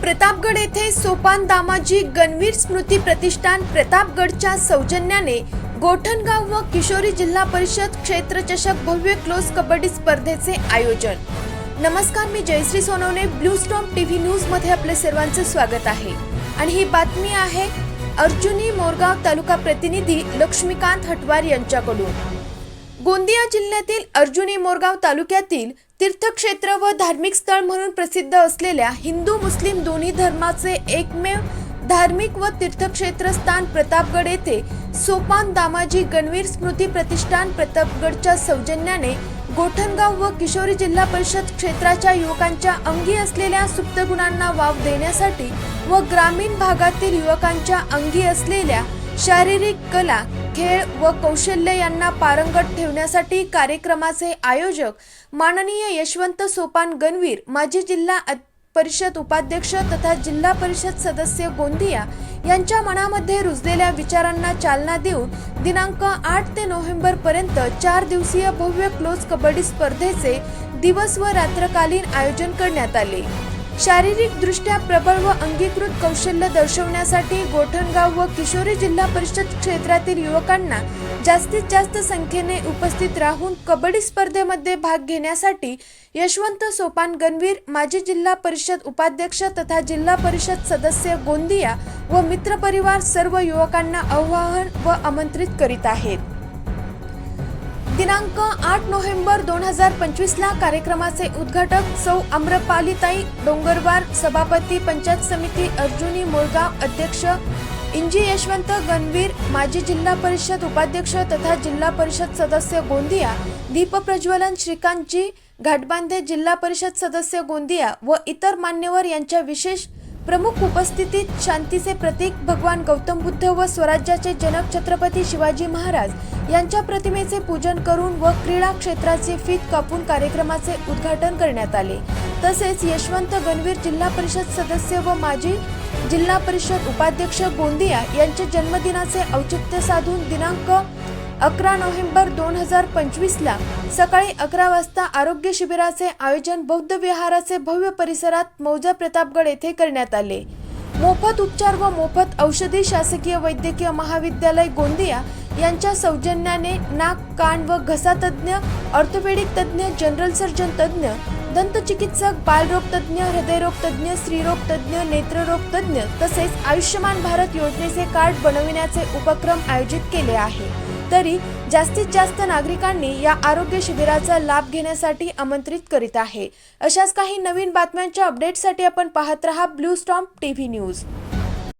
प्रतापगड येथे सोपान दामाजी गणवीर स्मृती प्रतिष्ठान प्रतापगडच्या सौजन्याने गोठणगाव व किशोरी जिल्हा परिषद क्षेत्र चषक भव्य क्लोज कबड्डी स्पर्धेचे आयोजन. नमस्कार मी Jayashree Sonawane blue storm TV न्यूजमध्ये आपले सर्वांचे स्वागत आहे. आणि ही बातमी आहे अर्जुनी मोरगाव तालुका प्रतिनिधी लक्ष्मीकांत हटवार यांच्याकडून. गोंदिया जिल्ह्यातील अर्जुनी मोरगाव तालुक्यातील तीर्थक्षेत्र व धार्मिक स्थळ म्हणून प्रसिद्ध असलेल्या हिंदू मुस्लिम दोन्ही धर्माचे एकमेव धार्मिक व तीर्थक्षेत्र स्थान प्रतापगड येथे सोपान दामाजी गणवीर स्मृती प्रतिष्ठान प्रतापगडच्या सौजन्याने गोठणगाव व किशोरी जिल्हा परिषद क्षेत्राच्या युवकांच्या अंगी असलेल्या सुप्त गुणांना वाव देण्यासाठी व ग्रामीण भागातील युवकांच्या अंगी असलेल्या शारीरिक कला खेळ व कौशल्य यांना पारंगत ठेवण्यासाठी कार्यक्रमाचे आयोजक माननीय यशवंत सोपान गणवीर माजी जिल्हा परिषद उपाध्यक्ष तथा जिल्हा परिषद सदस्य गोंदिया यांच्या मनामध्ये रुजलेल्या विचारांना चालना देऊन दिनांक आठ ते नोव्हेंबर पर्यंत चार दिवसीय भव्य क्लोज कबड्डी स्पर्धेचे दिवस व रात्रकालीन आयोजन करण्यात आले. शारीरिकदृष्ट्या प्रबळ व अंगीकृत कौशल्य दर्शवण्यासाठी गोठणगाव व किशोरी जिल्हा परिषद क्षेत्रातील युवकांना जास्तीत जास्त संख्येने उपस्थित राहून कबड्डी स्पर्धेमध्ये भाग घेण्यासाठी यशवंत सोपान गणवीर माजी जिल्हा परिषद उपाध्यक्ष तथा जिल्हा परिषद सदस्य गोंदिया व मित्रपरिवार सर्व युवकांना आवाहन व आमंत्रित करीत आहेत. दिनांक आठ नोव्हेंबर दोन हजार पंचवीसला कार्यक्रमाचे उद्घाटक सौ अम्रपालिताई डोंगरवार सभापती पंचायत समिती अर्जुनी मोरगाव अध्यक्ष इंजी यशवंत गणवीर माजी जिल्हा परिषद उपाध्यक्ष तथा जिल्हा परिषद सदस्य गोंदिया दीप प्रज्वलन श्रीकांतजी घाटबांधे जिल्हा परिषद सदस्य गोंदिया व इतर मान्यवर यांच्या विशेष प्रमुख उपस्थितीत शांतीचे प्रतीक भगवान गौतम बुद्ध व स्वराज्याचे जनक छत्रपती शिवाजी महाराज यांच्या प्रतिमेचे पूजन करून व क्रीडा क्षेत्राचे फीत कापून कार्यक्रमाचे उद्घाटन करण्यात आले. तसेच यशवंत गणवीर जिल्हा परिषद सदस्य व माजी जिल्हा परिषद उपाध्यक्ष गोंदिया यांचे जन्मदिनाचे औचित्य साधून दिनांक अकरा नोव्हेंबर दोन हजार पंचवीसला सकाळी अकरा वाजता आरोग्य शिबिराचे आयोजन बौद्ध विहाराचे भव्य परिसरात मौजा प्रतापगड येथे करण्यात आले. मोफत उपचार व मोफत औषधी शासकीय वैद्यकीय महाविद्यालय गोंदिया यांच्या सौजन्याने नाक कान व घसा तज्ज्ञ ऑर्थोपेडिक तज्ज्ञ जनरल सर्जन तज्ज्ञ दंतचिकित्सक बालरोग तज्ज्ञ हृदयरोग तज्ज्ञ स्त्रीरोग तज्ज्ञ नेत्ररोग तज्ज्ञ तसेच आयुष्यमान भारत योजनेचे कार्ड बनविण्याचे उपक्रम आयोजित केले आहे. तरी जास्तीत जास्त नागरिकांनी या आरोग्य शिबिराचा लाभ घेण्यासाठी आमंत्रित करीत आहे. अशाच काही नवीन बातम्यांच्या अपडेटसाठी आपण पाहत रहा ब्लू स्टॉम टीव्ही न्यूज.